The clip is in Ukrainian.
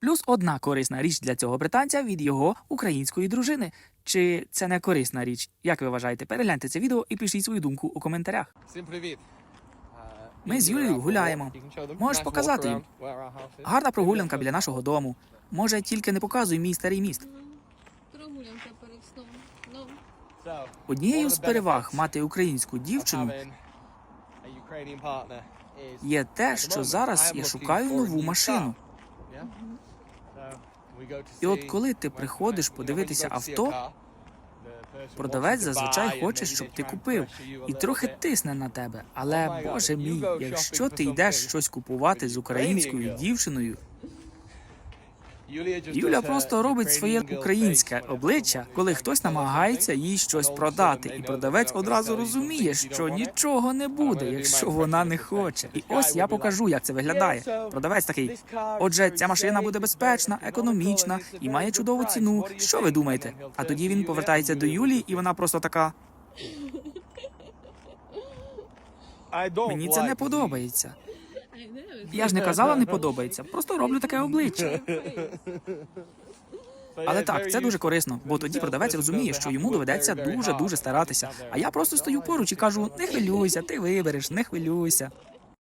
Плюс одна корисна річ для цього британця від його української дружини. Чи це не корисна річ? Як ви вважаєте? Перегляньте це відео і пишіть свою думку у коментарях. Всім привіт. Ми з Юлією гуляємо. Можеш показати їм. Гарна прогулянка біля нашого дому. Може, тільки не показуй мій старий міст. Прогулянка перед сном. Ну, Однією з переваг мати українську дівчину є те, що зараз я шукаю нову машину. І от коли ти приходиш подивитися авто, продавець зазвичай хоче, щоб ти купив, і трохи тисне на тебе. Але боже мій, якщо ти йдеш щось купувати з українською дівчиною, Юля просто робить своє українське обличчя, коли хтось намагається їй щось продати, і продавець одразу розуміє, що нічого не буде, якщо вона не хоче. І ось я покажу, як це виглядає. Продавець такий. Отже, ця машина буде безпечна, економічна і має чудову ціну. Що ви думаєте? А тоді він повертається до Юлії, і вона просто така: мені це не подобається. Я ж не казала, не подобається. Просто роблю таке обличчя. Але так, це дуже корисно, бо тоді продавець розуміє, що йому доведеться дуже дуже старатися. А я просто стою поруч і кажу: не хвилюйся, ти вибереш, не хвилюйся.